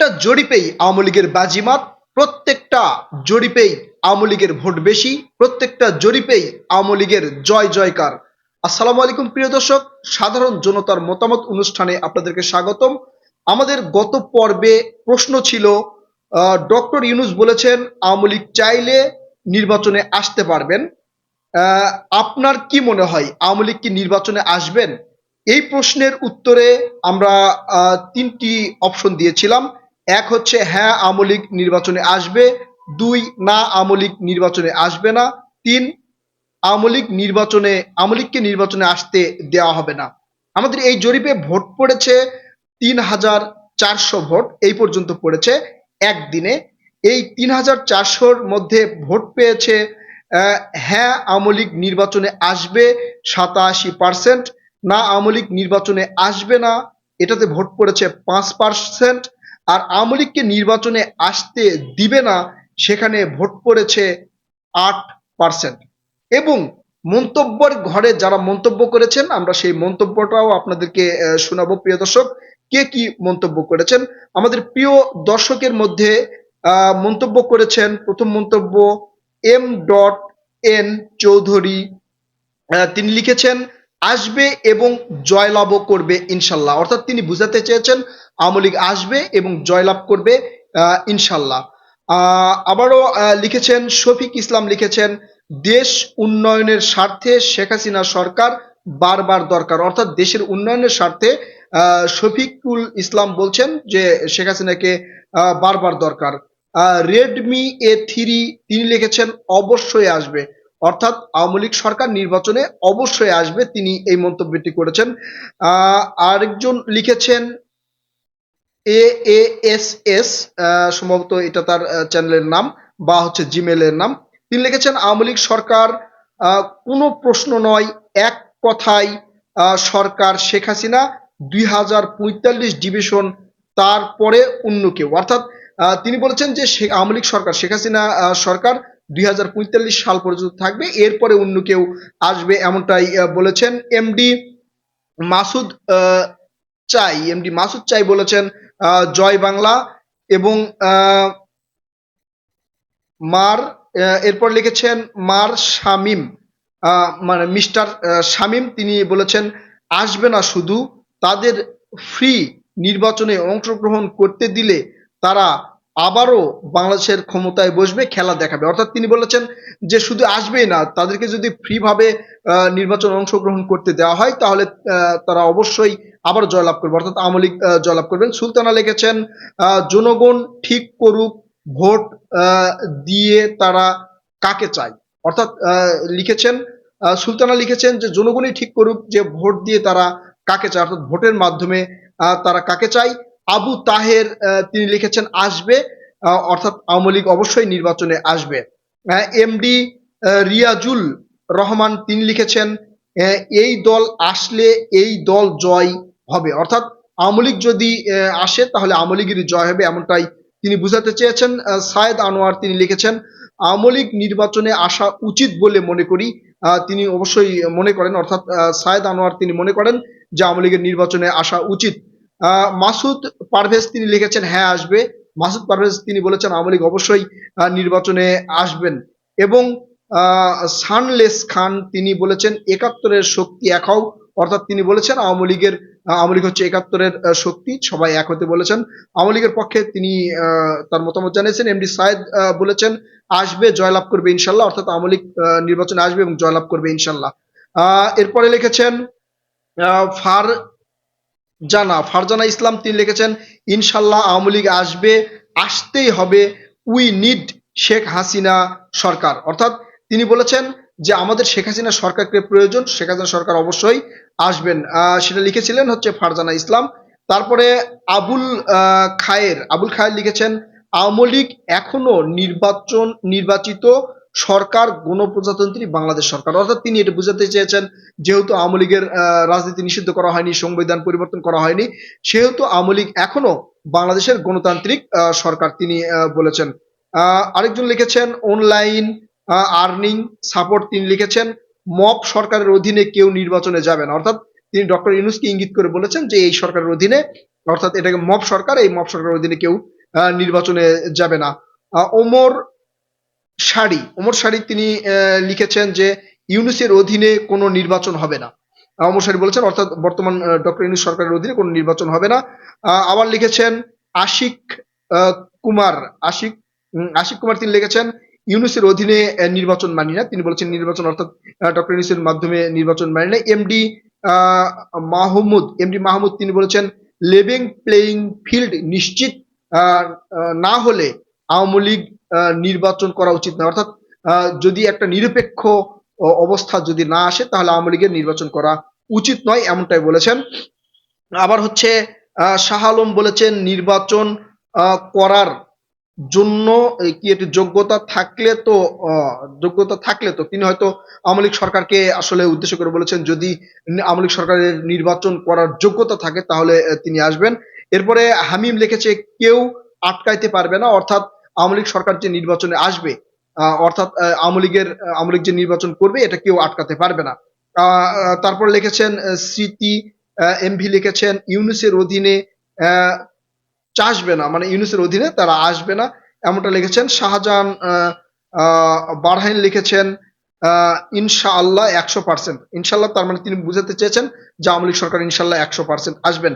প্রত্যেকটা জরিপেই আওয়ামী লীগের বাজিমাত, প্রত্যেকটা জরিপেই আওয়ামী লীগের ভোট বেশি, প্রত্যেকটা জরিপেই আওয়ামী লীগের জয় জয়কার। আসসালামু আলাইকুম প্রিয় দর্শক, সাধারণ জনতার মতামত অনুষ্ঠানে আপনাদেরকে স্বাগতম। আমাদের গত পর্বে প্রশ্ন ছিল ডক্টর ইউনুস বলেছেন, আওয়ামী লীগ চাইলে নির্বাচনে আসতে পারবেন। আপনার কি মনে হয়, আওয়ামী লীগ কি নির্বাচনে আসবেন? এই প্রশ্নের উত্তরে আমরা তিনটি অপশন দিয়েছিলাম। এক হচ্ছে হ্যাঁ আমলিক নির্বাচনে আসবে, দুই, না, আমলিক নির্বাচনে আসবে না, তিন, আমলিক নির্বাচনে, আমলিককে নির্বাচনে আসতে দেওয়া হবে না। আমাদের এই জরিপে ভোট পড়েছে তিন হাজার চারশো ভোট, এই পর্যন্ত পড়েছে একদিনে। এই তিন হাজার চারশোর মধ্যে ভোট পেয়েছে হ্যাঁ আমলিক নির্বাচনে আসবে সাতাশি পার্সেন্ট, না, আমলিক নির্বাচনে আসবে না, এটাতে ভোট পড়েছে পাঁচ পার্সেন্ট। আর আওয়ামী লীগকে নির্বাচনে আসতে দিবে না, সেখানে ভোট পড়েছে আট পার্সেন্ট এবং মন্তব্যের ঘরে যারা মন্তব্য করেছেন, আমরা সেই মন্তব্যটাও আপনাদেরকে শোনাবো, প্রিয় দর্শক। কে কি মন্তব্য করেছেন? আমাদের প্রিয় দর্শকের মধ্যে মন্তব্য করেছেন, প্রথম মন্তব্য এম ডট এন চৌধুরী। তিনি লিখেছেন, আসবে এবং জয়লাভও করবে ইনশাল্লাহ। অর্থাৎ তিনি বুঝাতে চেয়েছেন আওয়ামী লীগ আসবে এবং জয়লাভ করবে ইনশাল্লাহ। আবারও লিখেছেন, শফিক ইসলাম লিখেছেন, দেশ উন্নয়নের স্বার্থে শেখ হাসিনা সরকার বারবার দরকার। অর্থাৎ দেশের উন্নয়নের স্বার্থে শফিকুল ইসলাম বলছেন যে শেখ হাসিনাকে বারবার দরকার। রেডমি এ থ্রি, তিনি লিখেছেন, অবশ্যই আসবে। অর্থাৎ আওয়ামী লীগ সরকার নির্বাচনে অবশ্যই আসবে, তিনি এই মন্তব্যটি করেছেন। আরেকজন লিখেছেন এ এ এস এস সম্ভবত এটা তার চ্যানেলের নাম বা হচ্ছে জিমেলের নাম। তিনি লিখেছেন, আওয়ামী লীগ সরকার কোনো প্রশ্ন নয়, এক কথায় সরকার শেখ হাসিনা দুই হাজার পঁয়তাল্লিশ ডিভিশন, তারপরে অন্য কেউ। অর্থাৎ তিনি বলেছেন যে আওয়ামী লীগ সরকার, শেখ হাসিনা সরকার দুই হাজার পঁয়তাল্লিশ সাল পর্যন্ত থাকবে, এরপরে অন্য কেউ আসবে এমনটাই বলেছেন এমডি মাসুদ চাই এমডি মাসুদ চাই বলেছেন জয় বাংলা এবং মার এরপর লিখেছেন মার শামিম মানে মিস্টার শামিম, তিনি বলেছেন, আসবে না শুধু, তাদের ফ্রি নির্বাচনে অংশগ্রহণ করতে দিলে তারা আবারও বাংলাদেশের ক্ষমতায় বসবে খেলা দেখাবে। অর্থাৎ তিনি বলেছেন যে শুধু আসবেই না তাদেরকে যদি ফ্রি ভাবে আহ, নির্বাচনে অংশগ্রহণ করতে দেওয়া হয় তাহলে তারা অবশ্যই আবার জয়লাভ করবে। অর্থাৎ আওয়ামী লীগ জয়লাভ করবেন। সুলতানা লিখেছেন জনগণ ঠিক করুক ভোট দিয়ে তারা কাকে চায়। অর্থাৎ লিখেছেন সুলতানা লিখেছেন যে জনগণই ঠিক করুক যে ভোট দিয়ে তারা কাকে চায়। অর্থাৎ ভোটের মাধ্যমে তারা কাকে চায়। আবু তাহের তিনি লিখেছেন, আসবে অর্থাৎ আওয়ামী লীগ অবশ্যই নির্বাচনে আসবে। এমডি রিয়াজুল রহমান, তিনি লিখেছেন এই দল আসলে এই দল জয় হবে। অর্থাৎ আওয়ামী লীগ যদি আসে, তাহলে আওয়ামী লীগেরই জয় হবে এমনটাই তিনি বুঝাতে চেয়েছেন। সায়েদ আনোয়ার, তিনি লিখেছেন, আওয়ামী লীগ নির্বাচনে আসা উচিত বলে মনে করি। তিনি অবশ্যই মনে করেন, অর্থাৎ সায়েদ আনোয়ার তিনি মনে করেন যে আওয়ামী লীগের নির্বাচনে আসা উচিত। মাসুদ পারভেজ তিনি লিখেছেন হ্যাঁ আসবে। মাসুদ পারভেজ তিনি বলেছেন, আওয়ামী লীগ অবশ্যই নির্বাচনে আসবেন। এবং সানলেস খান তিনি বলেছেন, একাত্তরের শক্তি এক হও। অর্থাৎ তিনি বলেছেন, আওয়ামী লীগের আওয়ামী লীগ হচ্ছে একাত্তরের শক্তি। সবাই এক হতে বলেছেন। আওয়ামী লীগের পক্ষে তিনি তার মতামত জানিয়েছেন। এমডি সায়েদ বলেছেন, আসবে, জয়লাভ করবে ইনশাল্লাহ। অর্থাৎ আওয়ামী লীগ নির্বাচনে আসবে এবং জয়লাভ করবে ইনশাল্লাহ। এরপরে লিখেছেন ফার জানা। ফারজানা ইসলাম তিনি লিখেছেন, ইনশাল্লাহ আওয়ামী লীগ আসবে, আসতেই হবে। উই নিড শেখ হাসিনা সরকার। অর্থাৎ তিনি বলেছেন যে, আমাদের শেখ হাসিনা সরকারকে প্রয়োজন, শেখ হাসিনা সরকার অবশ্যই আসবেন। সেটা লিখেছিলেন হচ্ছে ফারজানা ইসলাম। তারপরে আবুল খায়ের আবুল খায়ের লিখেছেন, আওয়ামী লীগ এখনও নির্বাচন, নির্বাচিত সরকার গণপ্রজাতন্ত্রী বাংলাদেশ সরকার। অর্থাৎ তিনি এটা বুঝাতে চেয়েছেন, যেহেতু আওয়ামী লীগের রাজনীতি নিষিদ্ধ করা হয়নি, সংবিধান পরিবর্তন করা হয়নি, সেহেতু আওয়ামী লীগ এখনও বাংলাদেশের গণতান্ত্রিক সরকার তিনি বলেছেন। আরেকজন লিখেছেন, অনলাইন আর্নিং, সাপোর্ট তিনি লিখেছেন মপ সরকারের অধীনে কেউ নির্বাচনে যাবে না। অর্থাৎ তিনি ডক্টর ইউনুসকে ইঙ্গিত করে বলেছেন যে এই সরকারের অধীনে, অর্থাৎ এটাকে মব সরকার, এই মপ সরকারের অধীনে কেউ নির্বাচনে যাবে না। ওমর শাড়ি, ওমর শাড়ি তিনি লিখেছেন যে ইউনুসের অধীনে কোনো নির্বাচন হবে না। ওমর শাড়ি বলেছেন, অর্থাৎ বর্তমান ডক্টর ইউনুস সরকারের অধীনে কোনো নির্বাচন হবে না। আবার লিখেছেন আশিক কুমার, আশিক আশিক কুমার তিনি লিখেছেন, ইউনুসের অধীনে নির্বাচন মানি না। তিনি বলেছেন নির্বাচন, অর্থাৎ ডক্টর ইউনুসের মাধ্যমে নির্বাচন মানি না। এমডি মাহমুদ এমডি মাহমুদ তিনি বলেছেন লেভিং প্লেইং ফিল্ড নিশ্চিত না হলে আওয়ামী লীগ নির্বাচন করা উচিত না। অর্থাৎ যদি একটা নিরপেক্ষ অবস্থা যদি না আসে, তাহলে আওয়ামী লীগের নির্বাচন করা উচিত নয়, এমনটাই বলেছেন। আবার হচ্ছে শাহ আলম বলেছেন নির্বাচন করার জন্য কি একটি যোগ্যতা থাকলে তো যোগ্যতা থাকলে তো, তিনি হয়তো আওয়ামী লীগ সরকারকে আসলে উদ্দেশ্য করে বলেছেন, যদি আওয়ামী লীগ সরকারের নির্বাচন করার যোগ্যতা থাকে, তাহলে তিনি আসবেন। এরপরে হামিম লিখেছে, কেউ আটকাইতে পারবে না, অর্থাৎ আওয়ামী লীগ সরকার যে নির্বাচনে আসবে অর্থাৎ আওয়ামী লীগের আওয়ামী লীগ যে নির্বাচন করবে, এটা কেউ আটকাতে পারবে না। তারপর লিখেছেন স্মৃতি এমভি লিখেছেন, ইউনুসের অধীনে চাষবে না মানে ইউনুসের অধীনে তারা আসবে না। এমনটা লিখেছেন, শাহজাহান বারহাইন লিখেছেন ইনশাআল্লাহ একশো পার্সেন্ট ইনশাল্লাহ তার মানে তিনি বুঝাতে চেয়েছেন যে আওয়ামী লীগ সরকার ইনশাল্লাহ একশো পার্সেন্ট আসবেন।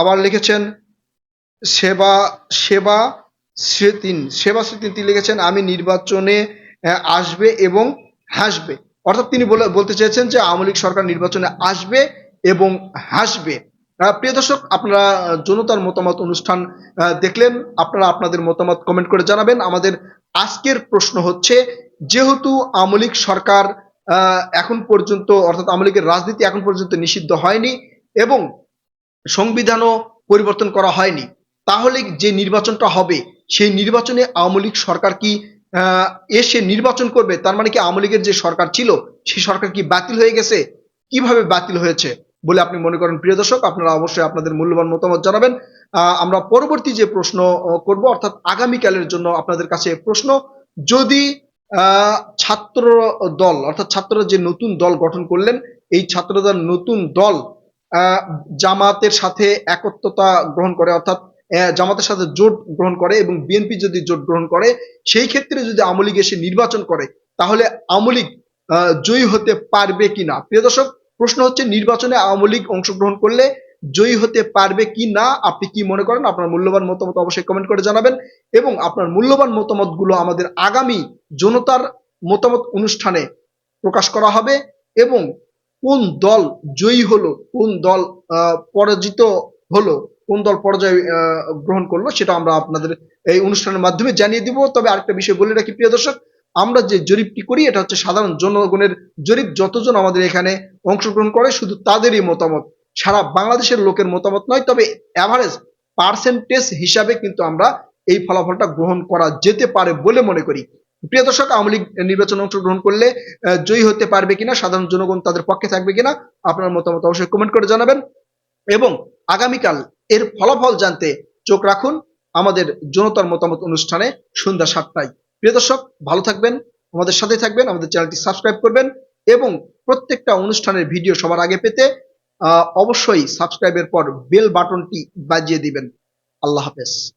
আবার লিখেছেন, সেবা সেবা স্মৃতিন সেবা স্মৃতিন তিনি লিখেছেন, আমি নির্বাচনে আসবে এবং হাসবে। অর্থাৎ তিনি বলে, বলতে চেয়েছেন যে আওয়ামী লীগ সরকার নির্বাচনে আসবে এবং হাসবে। প্রিয় দর্শক, আপনারা জনতার মতামত অনুষ্ঠান দেখলেন। আপনারা আপনাদের মতামত কমেন্ট করে জানাবেন। আমাদের আজকের প্রশ্ন হচ্ছে, যেহেতু আওয়ামী সরকার এখন পর্যন্ত, অর্থাৎ আওয়ামী রাজনীতি এখন পর্যন্ত নিষিদ্ধ হয়নি এবং সংবিধানও পরিবর্তন করা হয়নি, তাহলে যে নির্বাচনটা হবে সেই নির্বাচনে আওয়ামী লীগ সরকার কি এসে নির্বাচন করবে, তার মানে কি আওয়ামী লীগের যে সরকার ছিল সেই সরকার কি বাতিল হয়ে গেছে? কীভাবে বাতিল হয়েছে বলে আপনি মনে করেন প্রিয় দর্শক? আপনারা অবশ্যই আপনাদের মূল্যবান মতামত জানাবেন। আমরা পরবর্তী যে প্রশ্ন করব, অর্থাৎ আগামীকালের জন্য আপনাদের কাছে প্রশ্ন, যদি ছাত্র দল, অর্থাৎ ছাত্ররা যে নতুন দল গঠন করলেন, এই ছাত্রদল নতুন দল জামাতের সাথে একত্রতা গ্রহণ করে, অর্থাৎ জামাতের সাথে জোট গ্রহণ করে এবং বিএনপি যদি জোট গ্রহণ করে, সেই ক্ষেত্রে যদি আওয়ামী এসে নির্বাচন করে, তাহলে আওয়ামী লীগ জয়ী হতে পারবে কিনা? প্রিয় দর্শক, প্রশ্ন হচ্ছে নির্বাচনে আওয়ামী লীগ অংশগ্রহণ করলে জয়ী হতে পারবে কি না আপনি কি মনে করেন? আপনার মূল্যবান মতামত অবশ্যই কমেন্ট করে জানাবেন। এবং আপনার মূল্যবান মতামতগুলো আমাদের আগামী জনতার মতামত অনুষ্ঠানে প্রকাশ করা হবে এবং কোন দল জয়ী হলো, কোন দল পরাজিত হলো কোন দল পরাজয় আহ, গ্রহণ করল সেটা আমরা আপনাদের এই অনুষ্ঠানের মাধ্যমে জানিয়ে দিব। তবে আরেকটা বিষয় বলে রাখি প্রিয় দর্শক আমরা যে জরিপটি করি এটা হচ্ছে সাধারণ জনগণের জরিপ যতজন আমাদের এখানে অংশগ্রহণ করে শুধু তাদেরই মতামত। সারা বাংলাদেশের লোকের মতামত নয় তবে অ্যাভারেজ পার্সেন্টেজ হিসাবে কিন্তু আমরা এই ফলাফলটা গ্রহণ করা যেতে পারে বলে মনে করি। প্রিয় দর্শক আওয়ামী লীগ নির্বাচনে অংশগ্রহণ করলে জয়ী হতে পারবে কিনা সাধারণ জনগণ তাদের পক্ষে থাকবে কিনা আপনার মতামত অবশ্যই কমেন্ট করে জানাবেন। এবং আগামীকাল এর ফলাফল জানতে চোখ রাখুন আমাদের জনতার মতামত অনুষ্ঠানে সন্ধ্যা সাতটায়। প্রিয় দর্শক, ভালো থাকবেন, আমাদের সাথে থাকবেন, আমাদের চ্যানেলটি সাবস্ক্রাইব করবেন এবং প্রত্যেকটা অনুষ্ঠানের ভিডিও সবার আগে পেতে অবশ্যই সাবস্ক্রাইবের পর বেল বাটনটি বাজিয়ে দিবেন। আল্লাহ হাফেজ।